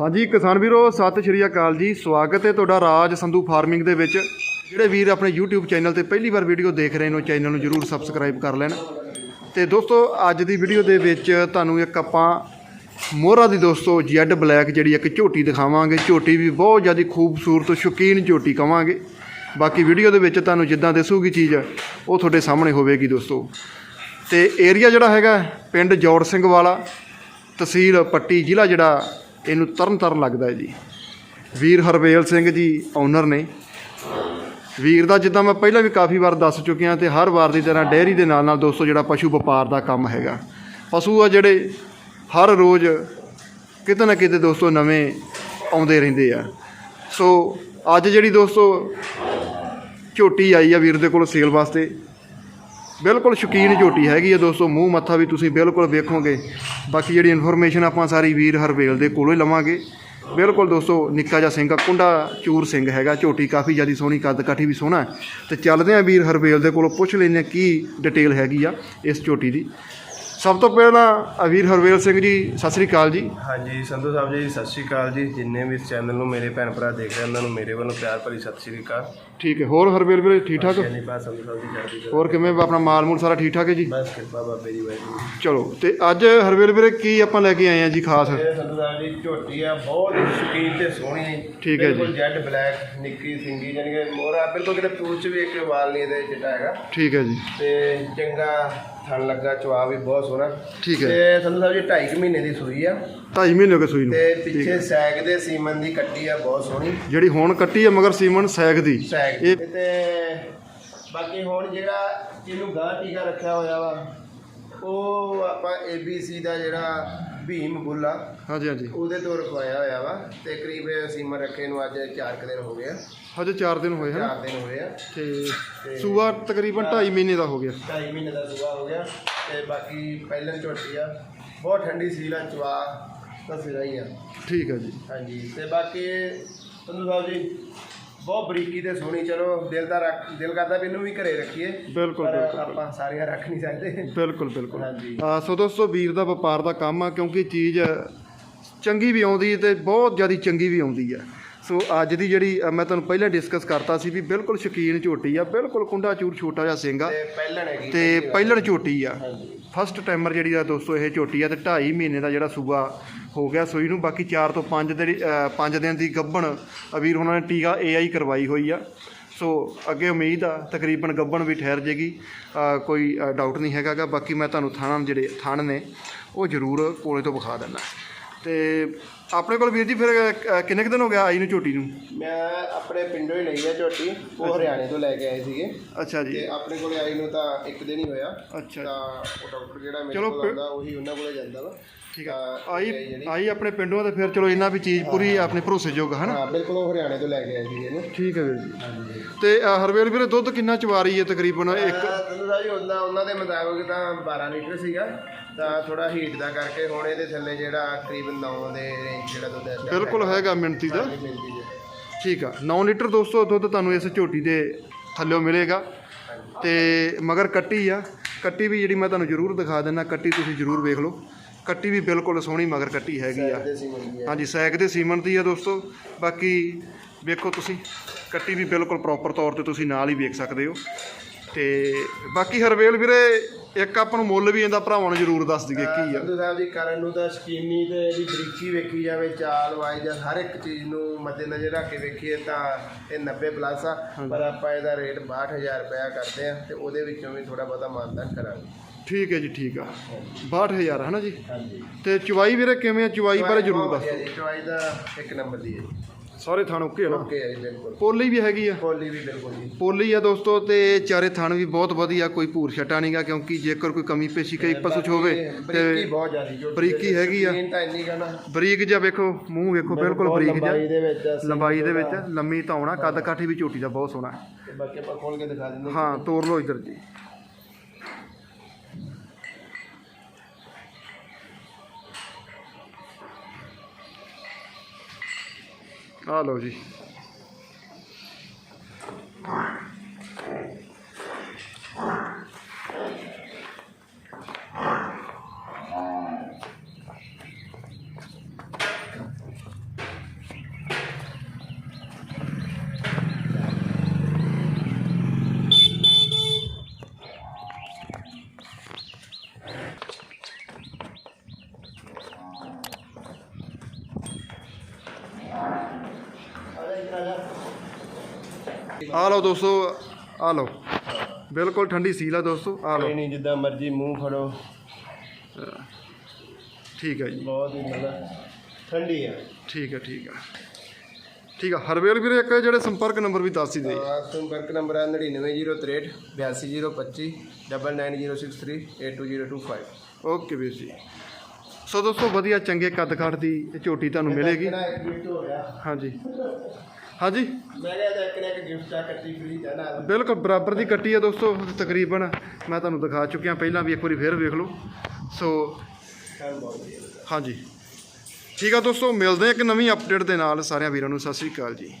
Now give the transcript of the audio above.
ਹਾਂਜੀ, ਕਿਸਾਨ ਵੀਰੋ, ਸਤਿ ਸ਼੍ਰੀ ਅਕਾਲ ਜੀ। ਸਵਾਗਤ ਹੈ ਤੁਹਾਡਾ ਰਾਜ ਸੰਧੂ ਫਾਰਮਿੰਗ ਦੇ ਵਿੱਚ। ਜਿਹੜੇ ਵੀਰ ਆਪਣੇ YouTube ਚੈਨਲ ਤੇ ਪਹਿਲੀ ਵਾਰ ਵੀਡੀਓ ਦੇਖ ਰਹੇ ਨੇ, ਉਹ ਚੈਨਲ ਨੂੰ ਜਰੂਰ ਸਬਸਕ੍ਰਾਈਬ ਕਰ ਲੈਣ। ਤੇ ਦੋਸਤੋ, ਅੱਜ ਦੀ ਵੀਡੀਓ ਦੇ ਵਿੱਚ ਤੁਹਾਨੂੰ ਇੱਕ ਆਪਾਂ ਮੋਹਰਾ ਦੀ ਦੋਸਤੋ ਜੈਡ ਬਲੈਕ ਜਿਹੜੀ ਇੱਕ ਝੋਟੀ ਦਿਖਾਵਾਂਗੇ। ਝੋਟੀ ਵੀ ਬਹੁਤ ਜ਼ਿਆਦਾ ਖੂਬਸੂਰਤ, ਸ਼ੌਕੀਨ ਝੋਟੀ ਕਵਾਂਗੇ। ਬਾਕੀ ਵੀਡੀਓ ਦੇ ਵਿੱਚ ਤੁਹਾਨੂੰ ਜਿੱਦਾਂ ਦਿਸੂਗੀ ਚੀਜ਼, ਉਹ ਤੁਹਾਡੇ ਸਾਹਮਣੇ ਹੋਵੇਗੀ ਦੋਸਤੋ। ਤੇ ਏਰੀਆ ਜਿਹੜਾ ਹੈਗਾ, ਪਿੰਡ ਜੋੜ ਸਿੰਘ ਵਾਲਾ, ਤਹਿਸੀਲ ਪੱਟੀ ਜ਼ਿਲ੍ਹਾ ਜਿਹੜਾ ਇਹਨੂੰ ਤਰਨ ਤਾਰਨ ਲੱਗਦਾ ਹੈ ਜੀ। ਵੀਰ ਹਰਵੇਲ ਸਿੰਘ ਜੀ ਓਨਰ ਨੇ। ਵੀਰ ਦਾ ਜਿੱਦਾਂ ਮੈਂ ਪਹਿਲਾਂ ਵੀ ਕਾਫੀ ਵਾਰ ਦੱਸ ਚੁੱਕਿਆ ਤੇ ਹਰ ਵਾਰ ਦੀ ਤਰ੍ਹਾਂ ਡੇਅਰੀ ਦੇ ਨਾਲ ਨਾਲ ਦੋਸਤੋ ਜਿਹੜਾ ਪਸ਼ੂ ਵਪਾਰ ਦਾ ਕੰਮ ਹੈਗਾ। ਪਸ਼ੂ ਆ ਜਿਹੜੇ ਹਰ ਰੋਜ਼ ਕਿਤੇ ਨਾ ਕਿਤੇ ਦੋਸਤੋ ਨਵੇਂ ਆਉਂਦੇ ਰਹਿੰਦੇ ਆ। ਸੋ ਅੱਜ ਜਿਹੜੀ ਦੋਸਤੋ ਝੋਟੀ ਆਈ ਆ ਵੀਰ ਦੇ ਕੋਲ ਸੇਲ ਵਾਸਤੇ ਬਿਲਕੁਲ ਸ਼ੌਕੀਨ ਝੋਟੀ ਹੈਗੀ ਆ ਦੋਸਤੋ, ਮੂੰਹ ਮੱਥਾ ਵੀ ਤੁਸੀਂ ਬਿਲਕੁਲ ਵੇਖੋਗੇ। ਬਾਕੀ ਜਿਹੜੀ ਇਨਫੋਰਮੇਸ਼ਨ ਆਪਾਂ ਸਾਰੀ ਵੀਰ ਹਰਵੇਲ ਦੇ ਕੋਲੋਂ ਹੀ ਲਵਾਂਗੇ। ਬਿਲਕੁਲ ਦੋਸਤੋ, ਨਿੱਕਾ ਜਿਹਾ ਸਿੰਘ ਕੁੰਡਾ ਚੂਰ ਸਿੰਘ ਹੈਗਾ, ਝੋਟੀ ਕਾਫੀ ਜਿਆਦੀ ਸੋਹਣੀ, ਕੱਦ ਕਾਠੀ ਵੀ ਸੋਹਣਾ ਹੈ। ਤੇ ਚੱਲਦੇ ਆ ਵੀਰ ਹਰਵੇਲ ਦੇ ਕੋਲੋਂ ਪੁੱਛ ਲੈਂਦੇ ਆ ਕੀ ਡਿਟੇਲ ਹੈਗੀ ਆ ਇਸ ਝੋਟੀ ਦੀ। ਸਭ ਤੋਂ ਪਹਿਲਾਂ ਆ ਵੀਰ ਹਰਵੇਲ ਸਿੰਘ ਜੀ ਸਤਿ ਸ੍ਰੀ ਅਕਾਲ ਜੀ। ਹਾਂਜੀ ਸੰਧੂ ਸਾਹਿਬ ਜੀ ਸਤਿ ਸ਼੍ਰੀ ਅਕਾਲ ਜੀ। ਜਿੰਨੇ ਵੀ ਇਸ ਚੈਨਲ ਨੂੰ ਮੇਰੇ ਭੈਣ ਭਰਾ ਦੇਖ ਰਹੇ ਉਹਨਾਂ ਨੂੰ ਮੇਰੇ ਵੱਲੋਂ ਪਿਆਰ ਭਰੀ ਸਤਿ ਸ਼੍ਰੀ ਅਕਾਲ। ਠੀਕ ਹੈ ਹੋਰ ਹਰਵੇਲ ਵੀਰੇ ਠੀਕ ਠਾਕ? ਜੈਨੀ ਬਾ ਸੰਧੂ ਸਾਹਿਬ ਦੀ ਚੜ੍ਹਦੀ ਕਲਾ ਹੋਰ ਕਿਵੇਂ ਆਪਣਾ ਮਾਲ ਮੂਲ ਸਾਰਾ ਠੀਕ ਠਾਕ ਹੈ ਜੀ? ਬਸ ਕਿਰਪਾ ਬਾਬੇ ਦੀ ਵਾਹਿਗੁਰੂ। ਚਲੋ ਤੇ ਅੱਜ ਹਰਵੇਲ ਵੀਰੇ ਕੀ ਆਪਾਂ ਲੈ ਕੇ ਆਏ ਆ ਜੀ ਖਾਸ? ਇਹ ਸੰਧੂ ਸਾਹਿਬ ਜੀ ਝੋਟੀ ਆ ਬਹੁਤ ਹੀ ਸ਼ੌਕੀਨ ਤੇ ਸੋਹਣੀ। ਠੀਕ ਹੈ ਜੀ। ਬਿਲਕੁਲ ਜੈਡ ਬਲੈਕ ਨਿੱਕੀ ਸਿੰਗੀ ਜਾਨੀ ਕਿ ਮੋਹਰਾ ਬਿਲਕੁਲ ਕਿਤੇ ਪੂਛ ਵੀ ਇੱਕ ਵਾਲ ਨਹੀਂ ਇਹਦੇ ਚਿੱਟਾ ਹੈਗਾ। ਠੀਕ ਹੈ ਜੀ। ਤੇ ਚੰਗਾ ਥਣ ਲੱਗਾ ਚਵਾ ਵੀ ਬਹੁਤ ਸੋਹਣਾ। ਠੀਕ ਹੈ। ਤੇ ਸੰਧੂ ਸਾਹਿਬ ਜੀ 2.5 ਮਹੀਨੇ ਦੀ ਸੂਈ ਆ। ਢਾਈ ਮਹੀਨੇ ਹੋ ਗਏ ਸੂਈ ਨੂੰ। ਤੇ ਪਿੱਛੇ ਸੈਗ ਦੇ ਸੀਮਨ ਦੀ ਕੱਟੀ ਆ ਬਹੁਤ ਸੋਹਣੀ। ਜਿਹੜੀ ਹੁਣ ਕੱਟੀ ਹੈ ਮਗਰ ਸੀਮਨ ਸੈਗ ਦੀ। ਸੈਗ ਇਹ ਤੇ ਬਾਕੀ ਹੁਣ ਜਿਹੜਾ ਇਹਨੂੰ ਗਾਂ ਟੀਕਾ ਰੱਖਿਆ ਹੋਇਆ ਵਾ ਉਹ ਆਪਾਂ ABC ਦਾ ਜਿਹੜਾ ਭੀਮ ਬੁੱਲਾ ਹਾਂਜੀ ਹਾਂਜੀ। ਉਹਦੇ ਤੋਂ ਰਖਵਾਇਆ ਹੋਇਆ ਵਾ ਤੇ ਕਰੀਬ ਸੀਮਾ ਰੱਖੇ ਨੂੰ ਅੱਜ 4 ਕੁ ਦਿਨ ਹੋ ਗਏ ਆ। ਹਜੇ 4 ਦਿਨ ਹੋਏ ਹਨ। 4 ਦਿਨ ਹੋਏ ਆ। ਤੇ ਸੂਆ ਤਕਰੀਬਨ 2.5 ਮਹੀਨੇ ਦਾ ਹੋ ਗਿਆ। 2.5 ਮਹੀਨੇ ਦਾ ਸੂਆ ਹੋ ਗਿਆ ਤੇ ਬਾਕੀ ਪਹਿਲਾਂ ਝੋਟੀ ਆ। ਬਹੁਤ ਠੰਡੀ ਸੀਲ ਆ ਚਵਾ ਤਾਂ ਸਿਰਾ ਹੀ ਆ। ਠੀਕ ਹੈ ਜੀ। ਹਾਂਜੀ ਤੇ ਬਾਕੀ ਸੰਧੂ ਸਾਹਿਬ ਜੀ ਬਹੁਤ ਬਰੀਕੀ ਤੇ ਸੋਹਣੀ ਚਲੋ ਦਿਲ ਦਾ ਰੱਖ ਦਿਲ ਕਰਦਾ ਵੀ ਇਹਨੂੰ ਵੀ ਘਰੇ ਰੱਖੀਏ। ਬਿਲਕੁਲ, ਪਰ ਬਿਲਕੁਲ। ਆਪਾਂ ਸਾਰੀਆਂ ਰੱਖ ਨਹੀਂ ਸਕਦੇ। ਬਿਲਕੁਲ ਬਿਲਕੁਲ। ਹਾਂਜੀ। ਸੋ ਦੋਸਤੋ ਵੀਰ ਦਾ ਵਪਾਰ ਦਾ ਕੰਮ ਆ ਕਿਉਂਕਿ ਚੀਜ਼ ਚੰਗੀ ਵੀ ਆਉਂਦੀ ਹੈ ਤੇ ਬਹੁਤ ਜ਼ਿਆਦਾ ਚੰਗੀ ਵੀ ਆਉਂਦੀ ਆ ਸੋ ਅੱਜ ਦੀ ਜਿਹੜੀ ਮੈਂ ਤੁਹਾਨੂੰ ਪਹਿਲਾਂ ਡਿਸਕਸ ਕਰਤਾ ਸੀ ਵੀ ਬਿਲਕੁਲ ਸ਼ੌਕੀਨ ਝੋਟੀ ਆ ਬਿਲਕੁਲ ਕੁੰਡਾ ਚੂਰ ਛੋਟਾ ਜਿਹਾ ਸਿੰਘ ਆ ਤੇ ਪਹਿਲਣ ਹੈਗੀ ਤੇ ਪਹਿਲਣ ਝੋਟੀ ਆ। ਹਾਂਜੀ। ਫਸਟ ਟਾਈਮਰ ਜਿਹੜੀ ਆ ਦੋਸਤੋ, ਇਹ ਝੋਟੀ ਆ ਤੇ 2.5 ਮਹੀਨੇ ਦਾ ਜਿਹੜਾ ਸੂਆ ਹੋ ਗਿਆ। ਸੂਈ ਨੂੰ ਬਾਕੀ 4 ਤੋਂ 5 ਦਿਨ 5 ਦਿਨ ਦੀ ਗੱਭਣ ਅਵੀਰ ਉਹਨਾਂ ਨੇ ਟੀਕਾ AI ਕਰਵਾਈ ਹੋਈ ਆ। ਸੋ ਅੱਗੇ ਉਮੀਦ ਆ, ਤਕਰੀਬਨ ਗੱਬਣ ਵੀ ਠਹਿਰ ਜੇਗੀ। ਕੋਈ ਡਾਊਟ ਨਹੀਂ ਹੈਗਾਗਾ। ਬਾਕੀ ਮੈਂ ਤੁਹਾਨੂੰ ਥਾਣਾ ਜਿਹੜੇ, ਥਾਣ ਨੇ, ਉਹ ਜ਼ਰੂਰ ਕੋਲੇ ਤੋਂ ਵਿਖਾ ਦਿੰਦਾ। ਤੇ ਆਪਣੇ ਕੋਲ ਵੀਰ ਜੀ ਫਿਰ ਅ, ਕਿੰਨੇ ਕੁ ਦਿਨ ਹੋ ਗਿਆ ਆਈ ਨੂੰ ਝੋਟੀ ਨੂੰ? ਮੈਂ ਆਪਣੇ ਪਿੰਡੋਂ ਹੀ ਲਈ ਆ ਝੋਟੀ ਉਹ ਹਰਿਆਣੇ ਤੋਂ ਲੈ ਕੇ ਆਏ ਸੀਗੇ। ਅੱਛਾ ਜੀ। ਤੇ ਆਪਣੇ ਕੋਲੇ ਆਈ ਨੂੰ ਤਾਂ ਇੱਕ ਦਿਨ ਹੀ ਹੋਇਆ। ਅੱਛਾ। ਤਾਂ ਉਹ ਡਾਕਟਰ ਜਿਹੜਾ ਮੇਰੇ ਚਲੋ ਕੋਲ ਫਿਰ- ਆਉਂਦਾ ਉਹੀ ਉਹਨਾਂ ਕੋਲੇ ਜਾਂਦਾ ਵਾ। ਠੀਕ ਤਾਂ ਆਈ ਆਈ ਆਪਣੇ ਪਿੰਡੋਂ ਤੇ ਫਿਰ ਚਲੋ ਇਹਨਾਂ ਵੀ ਚੀਜ਼ ਪੂਰੀ ਆਪਣੇ ਭਰੋਸੇਯੋਗ ਹੈ ਨਾ ਹਾਂ ਬਿਲਕੁਲ ਉਹ ਹਰਿਆਣੇ ਤੋਂ ਲੈ ਕੇ ਆਏ ਸੀਗੇ ਇਹਨੂੰ। ਠੀਕ ਹੈ ਵੀਰ ਜੀ। ਤੇ ਹਰਵੇਲ ਵੀਰੇ ਦੁੱਧ ਕਿੰਨਾ ਚਵਾਰੀ ਹੈ ਤਕਰੀਬਨ? ਇੱਕ ਜੀ ਉਹਨਾਂ ਦੇ ਮੁਤਾਬਕ ਤਾਂ 12 ਲੀਟਰ ਸੀਗਾ। ਤਾਂ ਥੋੜਾ ਹੀਟ ਦਾ ਕਰਕੇ ਹੁਣ ਇਹਦੇ ਥੱਲੇ ਜਿਹੜਾ ਕਰੀਬ 9 ਦੇ ਰੇਂਜ ਜਿਹੜਾ ਦੁੱਧ ਹੈ ਬਿਲਕੁਲ ਹੈਗਾ ਮਿੰਤੀ ਦਾ। ਹੈ ਠੀਕ ਆ। 9 ਲੀਟਰ ਦੋਸਤੋ ਦੁੱਧ ਤੁਹਾਨੂੰ ਇਸ ਝੋਟੀ ਦੇ ਥੱਲਿਓ ਮਿਲੇਗਾ। ਤੇ ਮਗਰ ਕੱਟੀ ਆ। ਕੱਟੀ ਵੀ ਜਿਹੜੀ ਮੈਂ ਤੁਹਾਨੂੰ ਜ਼ਰੂਰ ਦਿਖਾ ਦਿੰਦਾ ਕੱਟੀ ਤੁਸੀਂ ਜ਼ਰੂਰ ਵੇਖ ਲਓ। ਕੱਟੀ ਵੀ ਬਿਲਕੁਲ ਸੋਹਣੀ ਮਗਰ ਕੱਟੀ ਹੈਗੀ ਆ। ਹਾਂਜੀ ਸੈਕ ਦੇ ਸੀਮਨ ਦੀ ਆ ਦੋਸਤੋ। ਬਾਕੀ ਵੇਖੋ ਤੁਸੀਂ ਕੱਟੀ ਵੀ ਬਿਲਕੁਲ ਪ੍ਰੋਪਰ ਤੌਰ ਤੇ ਤੁਸੀਂ ਨਾਲ ਹੀ ਵੇਖ ਸਕਦੇ ਹੋ। ਤੇ ਬਾਕੀ ਹਰਵੇਲ ਵੀਰੇ ਇੱਕ ਆਪਾਂ ਨੂੰ ਮੁੱਲ ਵੀ ਇਹਦਾ ਭਰਾਵਾਂ ਨੂੰ ਜ਼ਰੂਰ ਦੱਸ ਦਈਏ ਕੀ ਆ। ਸੰਧੂ ਸਾਹਿਬ ਜੀ ਕਰਨ ਨੂੰ ਤਾਂ ਸਕੀਨੀ ਤੇ ਇਹਦੀ ਬਰੀਕੀ ਵੇਖੀ ਜਾਵੇ ਚਾਲ ਵਾਈ ਜਾਂ ਹਰ ਇੱਕ ਚੀਜ਼ ਨੂੰ ਮੱਦੇਨਜ਼ਰ ਰੱਖ ਕੇ ਵੇਖੀਏ ਤਾਂ ਇਹ 90 ਪਲੱਸ ਆ। ਪਰ ਆਪਾਂ ਇਹਦਾ ਰੇਟ 62000 ਰੁਪਇਆ ਕਰਦੇ ਆ ਤੇ ਉਹਦੇ ਵਿੱਚੋਂ ਵੀ ਥੋੜਾ ਬਹੁਤਾ ਮਾਨਦਾਨ ਕਰਾਂਗੇ। ਠੀਕ ਹੈ ਜੀ ਠੀਕ ਆ। 62000 ਹੈ ਨਾ ਜੀ? ਹਾਂਜੀ। ਤੇ ਚੁਵਾਈ ਵੀਰੇ ਕਿਵੇਂ ਆ? ਚੁਵਾਈ ਬਾਰੇ ਜ਼ਰੂਰ ਦੱਸ ਚਵਾਈ ਦਾ ਇੱਕ ਨੰਬਰ ਦੀ ਹੈ ਜੀ। ਸਾਰੇ ਥਣ ਓਕੇ ਆ ਨਾ? ਓਕੇ ਹੈ ਜੀ ਬਿਲਕੁਲ। ਪੋਲੀ ਵੀ ਹੈਗੀ ਆ? ਕੋਲੀ ਵੀ ਬਿਲਕੁਲ ਜੀ। ਪੋਲੀ ਆ ਦੋਸਤੋ ਤੇ ਚਾਰੇ ਥਣ ਵੀ ਬਹੁਤ ਵਧੀਆ ਕੋਈ ਭੂਰ ਛਟਾ ਨਹੀਂਗਾ ਕਿਉਂਕਿ ਜੇਕਰ ਕੋਈ ਕਮੀ ਪੇਸ਼ੀ ਕਈ ਪਸ਼ੂ ਚ ਹੋਵੇ ਬਰੀਕੀ ਤੇ ਬਹੁਤ ਜ਼ਿਆਦੀ ਜੋ ਬਰੀਕੀ ਹੈਗੀ ਆ। ਸਕੀਨ ਤਾਂ ਇੰਨੀ ਕਹਣਾ ਬਰੀਕ ਜਿਹਾ ਵੇਖੋ ਮੂੰਹ ਵੇਖੋ ਬਿਲਕੁਲ ਬਰੀਕ ਜਿਹਾ। ਲੰਬਾਈ ਦੇ ਵਿੱਚ ਲੰਬਾਈ ਦੇ ਵਿੱਚ ਲੰਮੀ ਧੌਣਾ ਕੱਦ ਕਾਠੀ ਵੀ ਝੋਟੀ ਦਾ ਬਹੁਤ ਸੋਹਣਾ। ਹੈ। ਤੇ ਬਾਕੀ ਆਪਾਂ ਖੋਲ ਕੇ ਦਿਖਾ ਦਿੰਦੇ ਹਾਂ ਤੋਰ ਲਓ ਇੱਧਰ ਜੀ। ਆ ਲਓ ਜੀ। ਆ ਲਓ ਦੋਸਤੋ ਆ ਲਓ। ਬਿਲਕੁਲ ਠੰਡੀ ਸੀਲ ਆ ਦੋਸਤੋ ਆ ਕੋਈ ਲਓ ਨਹੀਂ ਜਿੱਦਾਂ ਮਰਜ਼ੀ ਮੂੰਹ ਫੜੋ। ਠੀਕ ਹੈ ਜੀ। ਬਹੁਤ ਹੀ ਮਤਲਬ ਠੰਡੀ ਹੈ ਠੀਕ ਹੈ ਠੀਕ ਹੈ ਠੀਕ ਆ ਹਰਵੇਲ ਵੀਰੇ ਇੱਕ ਜਿਹੜੇ ਸੰਪਰਕ ਨੰਬਰ ਵੀ ਦੱਸ ਹੀ ਦੇ। ਸੰਪਰਕ ਨੰਬਰ ਹੈ 9903 82025 99063 82025 ਓਕੇ ਵੀਰ ਜੀ। ਸੋ ਦੋਸਤੋ ਵਧੀਆ ਚੰਗੇ ਕੱਦ ਕਾਠ ਦੀ ਝੋਟੀ ਤੁਹਾਨੂੰ ਮਿਲੇਗੀ। ਹੋ ਹਾਂਜੀ। ਹਾਂਜੀ। ਮੈਂ ਕਿਹਾ ਇਹਦਾ ਇੱਕ ਨਾ ਇੱਕ ਗਿਫਟ ਆ ਕੱਟੀ ਫ੍ਰੀ ਦਾ ਨਾਲ। ਬਿਲਕੁਲ ਬਰਾਬਰ ਦੀ ਕੱਟੀ ਆ ਦੋਸਤੋ ਤਕਰੀਬਨ ਮੈਂ ਤੁਹਾਨੂੰ ਦਿਖਾ ਚੁੱਕਿਆ ਪਹਿਲਾਂ ਵੀ ਇੱਕ ਵਾਰੀ ਫੇਰ ਵੇਖ ਲਓ। ਸੋ ਹਾਂਜੀ। ਠੀਕ ਆ ਦੋਸਤੋ ਮਿਲਦੇ ਆ ਇੱਕ ਨਵੀਂ ਅਪਡੇਟ ਦੇ ਨਾਲ। ਸਾਰਿਆਂ ਵੀਰਾਂ ਨੂੰ ਸਤਿ ਸ੍ਰੀ ਅਕਾਲ ਜੀ।